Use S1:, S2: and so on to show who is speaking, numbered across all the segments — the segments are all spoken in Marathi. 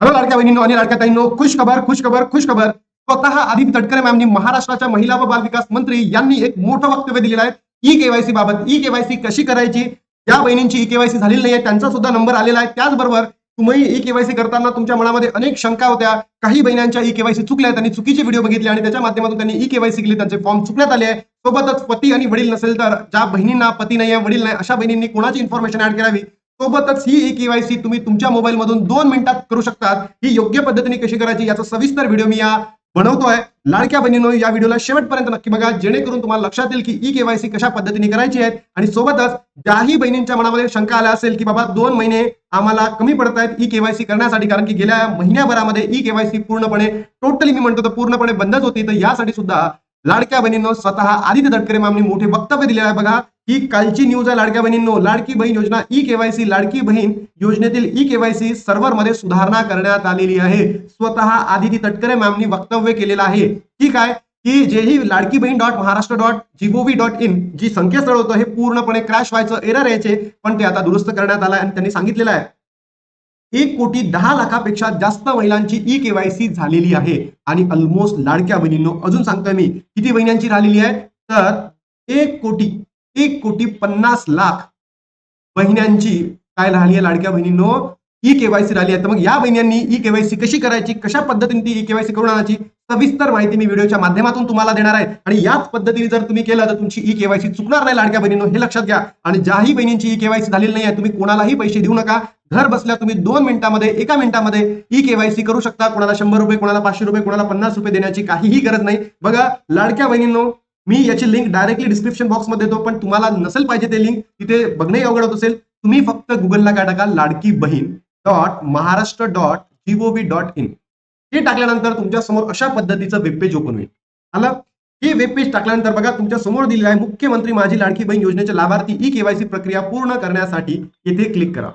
S1: हॅलो लाडक्या बहिणींनो आणि लाडक्या ताईंनो खुश खबर खुश खबर खुश खबर स्वतः आदित्य तटकरे मॅमनी महाराष्ट्राच्या महिला व बालविकास मंत्री यांनी एक मोठं वक्तव्य दिलेलं आहे. ई केवायसी बाबत ई केवायसी कशी करायची? ज्या बहिणींची ई केवायसी झालेली नाही त्यांचा सुद्धा नंबर आलेला आहे. त्याचबरोबर तुम्ही ई केवायसी करताना तुमच्या मनामध्ये अनेक शंका होत्या. काही बहिणांच्या ई केवायसी चुकल्या त्यांनी चुकीचे व्हिडिओ बघितले आणि त्याच्या माध्यमातून त्यांनी ई केवायसी केली. त्यांचे फॉर्म चुकण्यात आले आहे. सोबतच पती आणि वडील नसेल तर ज्या बहिणींना पती नाही आहे वडील नाही अशा बहिणींनी कोणाची इन्फॉर्मेशन ऍड करावी? सोबतच ही ई केवायसी तुम्ही तुमच्या मोबाईल मधून दोन मिनिटात करू शकतात. ही योग्य पद्धतीने कशी करायची याचा सविस्तर व्हिडिओ मी या बनवतोय. लाडक्या बहिणीनो या व्हिडिओला शेवटपर्यंत नक्की बघा. जेणेकरून तुम्हाला लक्षात येईल की ई केवायसी कशा पद्धतीने करायची आहे आणि सोबतच ज्याही बहिणींच्या मनामध्ये शंका आल्या असेल की बाबा दोन महिने आम्हाला कमी पडत आहेत ई केवायसी करण्यासाठी कारण की गेल्या महिन्याभरामध्ये ई केवायसी पूर्णपणे टोटली मी म्हणतो तर पूर्णपणे बंदच होती. तर यासाठी सुद्धा लाडक्या बहिणीनं स्वतः आदित्य तटकरे मॅमनी मोठे वक्तव्य दिलेलं आहे. बघा ही कालची न्यूज आहे लाडक्या बहिणींनो. लाडकी बहीण योजना ई केवायसी लाडकी बहीण योजनेतील ई केवायसी सर्व्हरमध्ये सुधारणा करण्यात आलेली आहे. स्वतः आदिती तटकरे मॅमनी वक्तव्य केलेलं आहे. ठीक आहे की जेही Ladki Bahin dot Maharashtra dot gov dot in जी संकेतस्थळ होतं हे पूर्णपणे क्रॅश व्हायचं एरर यायचे पण ते आता दुरुस्त करण्यात आलं आणि त्यांनी सांगितलेलं आहे. एक कोटी दहा लाखापेक्षा जास्त महिलांची ई केवायसी झालेली आहे. आणि ऑलमोस्ट लाडक्या बहिणींनो अजून सांगतोय मी किती बहिणांची झालेली आहे? तर एक कोटी एक कोटी पन्नास लाख बहिण्यांची काय राहिली आहे लाडक्या बहिणींनो? ई केवायसी राहिली आहे. तर मग या बहिणींनी ई केवायसी कशी करायची? कशा पद्धतीने ती ई केवायसी करून आणायची? सविस्तर माहिती मी व्हिडिओच्या माध्यमातून तुम्हाला देणार आहे. आणि याच पद्धतीने जर तुम्ही केलं तर तुमची ई केवायसी चुकणार नाही लाडक्या बहिणींनो हे लक्षात घ्या. आणि ज्याही बहिणींची ई केवायसी झालेली नाही आहे तुम्ही कोणालाही पैसे देऊ नका. घर बसल्या तुम्ही दोन मिनिटांमध्ये एका मिनिटामध्ये ई केवायसी करू शकता. कोणाला शंभर रुपये कोणाला पाचशे रुपये कोणाला पन्नास रुपये देण्याची काहीही गरज नाही. बघा लाडक्या बहिणींनो मी याची लिंक डायरेक्टली डिस्क्रिप्शन बॉक्समध्ये देतो पण तुम्हाला नसेल पाहिजे ते लिंक तिथे बघणे अवघड होत असेल. तुम्ही फक्त गुगलला काय टाका Ladki Bahin dot Maharashtra dot gov dot in हे टाकल्यानंतर तुमच्यासमोर अशा पद्धतीचं वेबपेज ओपन होईल. आलं? हे वेबपेज टाकल्यानंतर बघा तुमच्यासमोर दिलेलं आहे मुख्यमंत्री माझी लाडकी बहीण योजनेचे लाभार्थी ई केवायसी प्रक्रिया पूर्ण करण्यासाठी इथे क्लिक करा.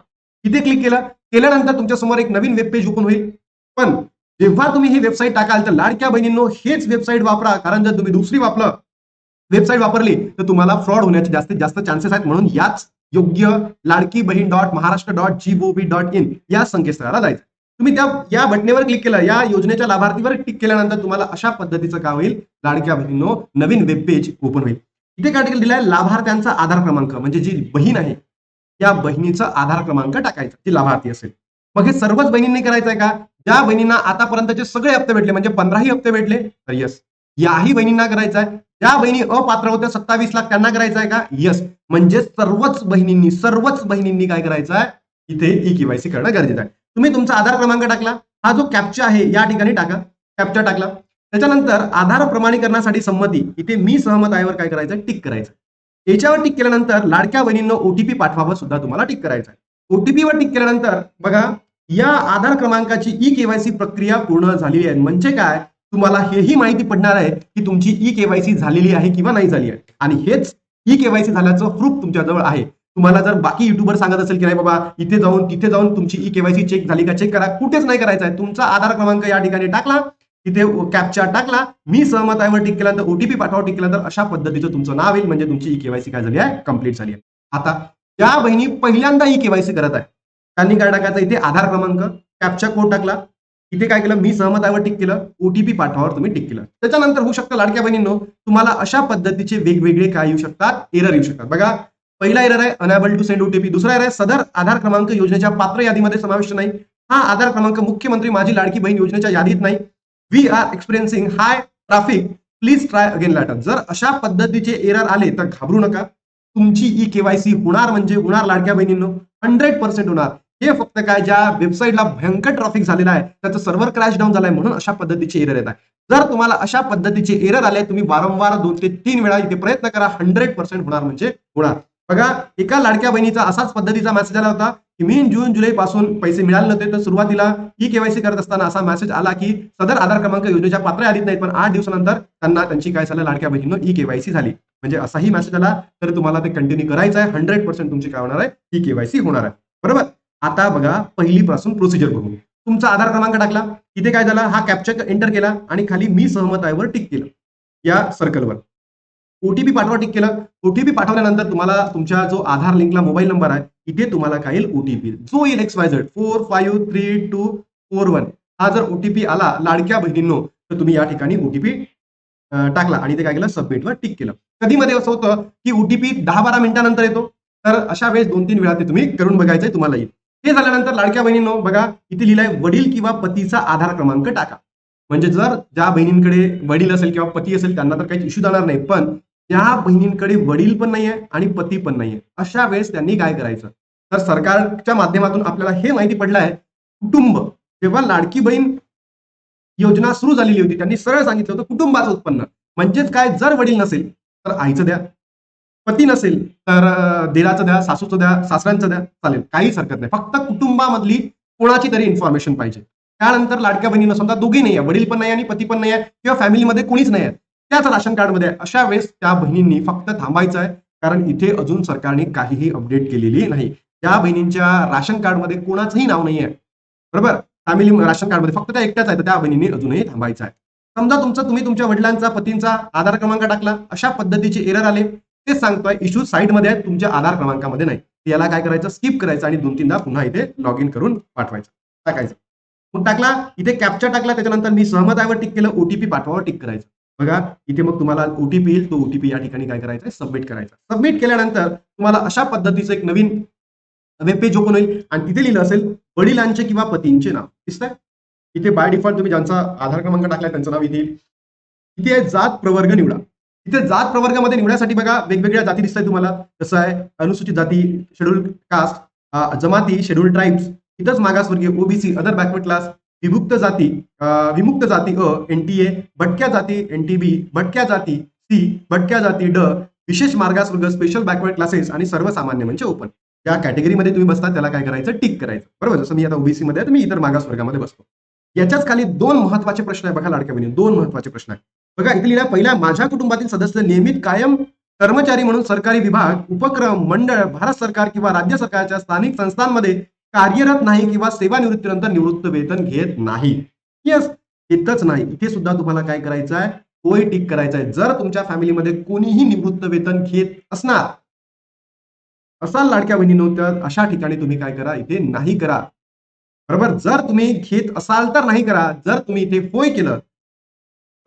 S1: इथे क्लिक केलं केल्यानंतर तुमच्यासमोर एक नवीन वेबपेज ओपन होईल. पण जेव्हा तुम्ही ही वेबसाईट टाकाल तर लाडक्या बहिणींनो हेच वेबसाईट वापरा कारण जर तुम्ही दुसरी वापरलं वेबसाईट वापरली तर तुम्हाला फ्रॉड होण्याचे जास्तीत जास्त चान्सेस आहेत म्हणून याच योग्य Ladki Bahin dot Maharashtra dot gov dot in या संकेतस्थळाला जायचं. तुम्ही त्या या बटनेवर क्लिक केलं या योजनेच्या लाभार्थीवर क्लिक केल्यानंतर तुम्हाला अशा पद्धतीचं काय होईल. लाडक्या बहिणींनो नवीन वेब पेज ओपन होईल. इथे काय दिलाय लाभार्थ्यांचा आधार क्रमांक म्हणजे जी बहीण आहे त्या बहिणीचा आधार क्रमांक टाकायचा जी लाभार्थी असेल. मग हे सर्वच बहिणींनी करायचंय का? ज्या बहिणींना आतापर्यंतचे सगळे हप्ते भेटले म्हणजे पंधराही हप्ते भेटले तर यस याही बहिणींना करायचं आहे ज्या बहिणी अपात्र होत्या सत्तावीस लाख त्यांना करायचं आहे का? यस म्हणजे सर्वच बहिणींनी सर्वच बहिणींनी काय करायचं आहे इथे ई केवायसी करणं गरजेचं आहे. तुम्ही तुमचा आधार क्रमांक टाकला. हा जो कॅप्चा आहे या ठिकाणी टाका. कॅप्चा टाकला. त्याच्यानंतर आधार प्रमाणीकरणासाठी संमती. इथे मी सहमत आहेवर काय करायचं टिक करायचं याच्यावर टिक केल्यानंतर लाडक्या बहिणींना ओटीपी पाठवावं सुद्धा तुम्हाला टिक करायचं आहे ओटीपी वर टिक केल्यानंतर बघा या आधार क्रमांकाची ई केवायसी प्रक्रिया पूर्ण झालेली आहे. म्हणजे काय? तुम्हाला हेही माहिती पडणार आहे की तुमची ई केवायसी झालेली आहे किंवा नाही झाली आहे. आणि हेच ई केवायसी झाल्याचं प्रूफ तुमच्याजवळ आहे. तुम्हाला जर बाकी युट्यूबर सांगत असेल की नाही बाबा इथे जाऊन तिथे जाऊन तुमची ई केवायसी चेक झाली का चेक करा. कुठेच नाही करायचं आहे. तुमचा आधार क्रमांक या ठिकाणी टाकला. तिथे कॅपचा टाकला. मी सहमत आहे टिक केला तर ओटीपी पाठवा टिक तर अशा पद्धतीचं तुमचं नाव येईल. म्हणजे तुमची ई केवायसी काय झाली आहे? कंप्लीट झाली आहे. आता ज्या बहिणी पहिल्यांदा ई केवायसी करत आहे. त्यांनी काय टाकायचं? इथे आधार क्रमांक कॅपचा कोड टाकला. इथे काय केलं? मी सहमतावर टिक केलं. ओटीपी पाठवावर तुम्ही टिक केलं. त्याच्यानंतर होऊ शकतं लाडक्या बहिणींनो तुम्हाला अशा पद्धतीचे वेगवेगळे काय येऊ शकतात? एरर येऊ शकतात. बघा पहिला एरर आहे अनॅबल टू सेंड ओटीपी दुसरा एरर आहे सदर आधार क्रमांक योजनेच्या पात्र यादीमध्ये समाविष्ट नाही. हा आधार क्रमांक मुख्यमंत्री माझी लाडकी बहीण योजनेच्या यादीत नाही. We are experiencing high traffic please try again later जर अशा पद्धतीचे एरर आले तर घाबरू नका. तुमची ई केवायसी होणार म्हणजे होणार लाडक्या बहिणींनो हंड्रेड पर्सेंट होणार. हे फक्त काय ज्या वेबसाईटला भयंकर ट्रॅफिक झालेला आहे त्याचं सर्व्हर क्रॅश डाऊन झालाय म्हणून अशा पद्धतीचे एरर येत आहे जर तुम्हाला अशा पद्धतीचे एरर आले तुम्ही वारंवार दोन ते तीन वेळा इथे प्रयत्न करा हंड्रेड पर्सेंट होणार म्हणजे होणार. बघा एका लाडक्या बहिणीचा असाच पद्धतीचा मेसेज आला होता की मी जून जुलै पासून पैसे मिळाले नव्हते तर सुरुवातीला ई केवायसी करत असताना असा मेसेज आला की सदर आधार क्रमांक योजनेच्या पात्र आलीत नाहीत पण आठ दिवसानंतर त्यांना त्यांची काय झालं लाडक्या बहिणीनं ई केवायसी झाली. म्हणजे असाही मेसेज आला तर तुम्हाला ते कंटिन्यू करायचं आहे हंड्रेड पर्सेंट तुमची काय होणार आहे ई केवायसी होणार आहे. बरोबर? आता बघा पहिली पासून प्रोसिजर बघू. तुमचा आधार क्रमांक टाकला इथे काय झाला? हा कॅप्चर एंटर केला आणि खाली मी सहमत आहे वर टिक केलं या सर्कलवर ओटीपी पाठवा टिक केलं. ओटीपी पाठवल्यानंतर तुम्हाला तुमच्या जो आधार लिंकला मोबाईल नंबर आहे इथे तुम्हाला काय येईल ओटीपी जो येईल X Y Z four five three two four one हा जर ओटीपी आला लाडक्या बहिणींनो तर तुम्ही या ठिकाणी ओटीपी टाकला आणि ते काय केलं? सबमिटवर टिक केलं. कधीमध्ये असं होतं की ओटीपी दहा बारा मिनिटानंतर येतो. तर अशा वेळेस दोन तीन वेळा ते तुम्ही करून बघायचंय तुम्हाला येईल. हे झाल्यानंतर लाडक्या बहिणींनो बघा इथे लिहिलंय वडील किंवा पतीचा आधार क्रमांक टाका. म्हणजे जर ज्या बहिणींकडे वडील असेल किंवा पती असेल त्यांना तर काही इश्यू जाणार नाही. पण त्या बहिणींकडे वडील पण नाहीये आणि पती पण नाहीये. अशा वेळेस त्यांनी काय करायचं? तर सरकारच्या माध्यमातून आपल्याला हे माहिती पडलं आहे कुटुंब. जेव्हा लाडकी बहीण योजना सुरू झालेली होती त्यांनी सरळ सांगितलं होतं कुटुंबाचं उत्पन्न. म्हणजेच काय? जर वडील नसेल तर आईचं द्या. पती नसेल तर अं, द्या सासूचं द्या सासऱ्यांचं द्या चालेल. काहीच हरकत नाही. फक्त कुटुंबामधली कोणाची तरी इन्फॉर्मेशन पाहिजे. त्यानंतर लाडक्या बहिणीनं समजा दोघी नाही आहे वडील पण नाही आणि पती पण नाही आहे किंवा फॅमिलीमध्ये कोणीच नाही आहे त्याच राशन कार्डमध्ये आहे. अशा वेळेस त्या बहिणींनी फक्त थांबायचं आहे कारण इथे अजून सरकारने काहीही अपडेट केलेली नाही. त्या बहिणींच्या राशन कार्डमध्ये कोणाचंही नाव नाही आहे बरोबर फॅमिली राशन कार्डमध्ये फक्त त्या एकट्याच आहेत. तर त्या बहिणींनी अजूनही थांबायचं आहे समजा तुमचं तुम्ही तुमच्या वडिलांचा पतींचा आधार क्रमांक टाकला. अशा पद्धतीचे एरर आले. तेच सांगतोय इश्यू साईडमध्ये आहे तुमच्या आधार क्रमांकामध्ये नाही. याला काय करायचं? स्किप करायचं आणि दोन तीनदा पुन्हा इथे लॉग इन करून पाठवायचं. टाकायचं. मग टाकला इथे कॅप्चा टाकला त्याच्यानंतर मी सहमतावर टिक केलं ओटीपी पाठवावर टिक करायचं. बघा इथे मग तुम्हाला ओटीपी येईल तो ओटीपी या ठिकाणी काय करायचा आहे? सबमिट करायचा. सबमिट केल्यानंतर तुम्हाला अशा पद्धतीचं एक नवीन वेब पेज ओपन होईल. आणि तिथे लिहिलं असेल वडिलांचे किंवा पतींचे नाव. दिसतंय? इथे बाय डिफॉल्ट तुम्ही ज्यांचा आधार क्रमांक टाकलाय त्यांचं नाव इथे येईल. इथे जात प्रवर्ग निवडा. इथे जात प्रवर्गामध्ये निवडण्यासाठी बघा वेगवेगळ्या जाती दिसत तुम्हाला. जसं आहे अनुसूचित जाती शेड्यूल कास्ट जमाती शेड्यूल ट्राईब्स इथंच मागासवर्गीय ओबीसी अदर बॅकवर्ड क्लास विमुक्त जाती विमुक्त जाती अ एनटीए भटक्या जाती एनटीबी भटक्या जाती सी भटक्या जाती ड विशेष मार्गासवर्ग स्पेशल बॅकवर्ड क्लासेस आणि सर्वसामान्य म्हणजे ओपन या कॅटेगरीमध्ये तुम्ही बसता त्याला काय करायचं? टिक करायचं. बरोबर? जसं मी आता ओबीसी मध्ये मी इतर मागासवर्गामध्ये बसतो. याच्याच खाली दोन महत्त्वाचे प्रश्न आहे बघा लाडक्या बहिणी. दोन महत्त्वाचे प्रश्न आहे. बघा इथे लिहिला पहिल्या माझ्या कुटुंबातील सदस्य नियमित कायम कर्मचारी म्हणून सरकारी विभाग उपक्रम मंडळ भारत सरकार किंवा राज्य सरकारच्या स्थानिक संस्थांमध्ये कार्यरत नाही किंवा सेवानिवृत्तीनंतर निवृत्त वेतन घेत नाही. येस इथंच नाही. इथे सुद्धा तुम्हाला काय करायचं आहे? होय टिक करायचं आहे. जर तुमच्या फॅमिलीमध्ये कोणीही निवृत्त वेतन घेत असणार असाल लाडक्या बहिणी नव्हत्या अशा ठिकाणी तुम्ही काय करा? इथे नाही करा. बरोबर? जर तुम्ही घेत असाल तर नाही करा. जर तुम्ही इथे होय केलं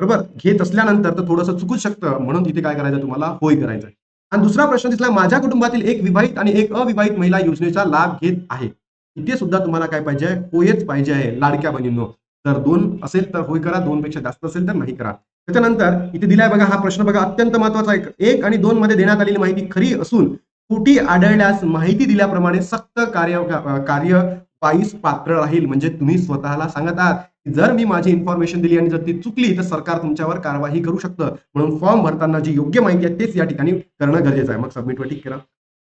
S1: बरोबर? घेत असल्यानंतर तर थोडंसं चुकूच शकतं. म्हणून तिथे काय करायचं? तुम्हाला होय करायचं आणि दुसरा प्रश्न दिसला माझ्या कुटुंबातील एक विवाहित आणि एक अविवाहित महिला योजनेचा लाभ घेत आहे. इथे सुद्धा तुम्हाला काय पाहिजे? होयच पाहिजे आहे लाडक्या बहिणींनो. जर दोन असेल तर होय करा दोन पेक्षा जास्त असेल तर नाही करा. त्याच्यानंतर इथे दिलाय बघा हा प्रश्न बघा अत्यंत महत्त्वाचा आहे. एक आणि दोन मध्ये देण्यात आलेली माहिती खरी असून खोटी आढळल्यास माहिती दिल्याप्रमाणे सक्त कार्य कार्य वाईस पात्र राहील. म्हणजे तुम्ही स्वतःला सांगत आहात. जर मी माझी इन्फॉर्मेशन दिली आणि जर ती चुकली तर सरकार तुमच्यावर कारवाई करू शकतं. म्हणून फॉर्म भरताना जी योग्य माहिती आहे तेच या ठिकाणी करणं गरजेचं आहे. मग सबमिटवर टिक करा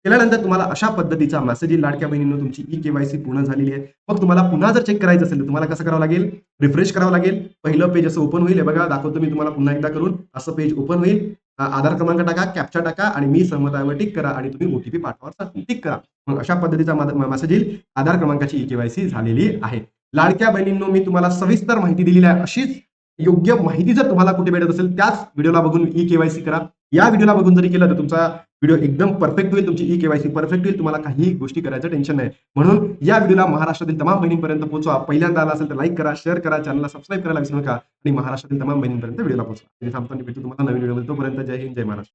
S1: केल्यानंतर तुम्हाला अशा पद्धतीचा मेसेज येईल. लाडक्या बहिणींनी तुमची ई केवायसी पूर्ण झालेली आहे. मग तुम्हाला पुन्हा जर चेक करायचं असेल तर तुम्हाला कसं करावं लागेल? रिफ्रेश करावं लागेल. पहिलं पेज असं ओपन होईल. बघा दाखवतो मी तुम्हाला पुन्हा एकदा करून. असं पेज ओपन होईल. आधार क्रमांक टाका कॅप्चा टाका आणि मी सहमतावर टिक करा आणि तुम्ही ओटीपी पाठवा टिक करा. मग अशा पद्धतीचा मेसेज येईल. आधार क्रमांकाची ई केवायसी झालेली आहे. लाडक्या बहिणींनो मी तुम्हाला सविस्तर माहिती दिलेली आहे. अशीच योग्य माहिती जर तुम्हाला कुठे भेटत असेल त्याच व्हिडिओला बघून ई केवायसी करा. या व्हिडिओला बघून जरी केलं तर तुमचा व्हिडिओ एकदम परफेक्ट होईल तुमची ई केवायसी परफेक्ट होईल तुम्हाला काही गोष्टी करायचं टेन्शन नाही. म्हणून या व्हिडिओला महाराष्ट्रातील तमाम बहिणींपर्यंत पोहोचवा. पहिल्यांदा आला असेल तर लाईक करा शेअर करा चॅनलला सबस्क्राईब करायला विसरू नका. आणि महाराष्ट्रातील तमाम बहिणींपर्यंत व्हिडिओला पोहोचवा. थांबतो भेटतो तुम्हाला नवीन व्हिडिओ तोपर्यंत जय हिंद जय महाराष्ट्र.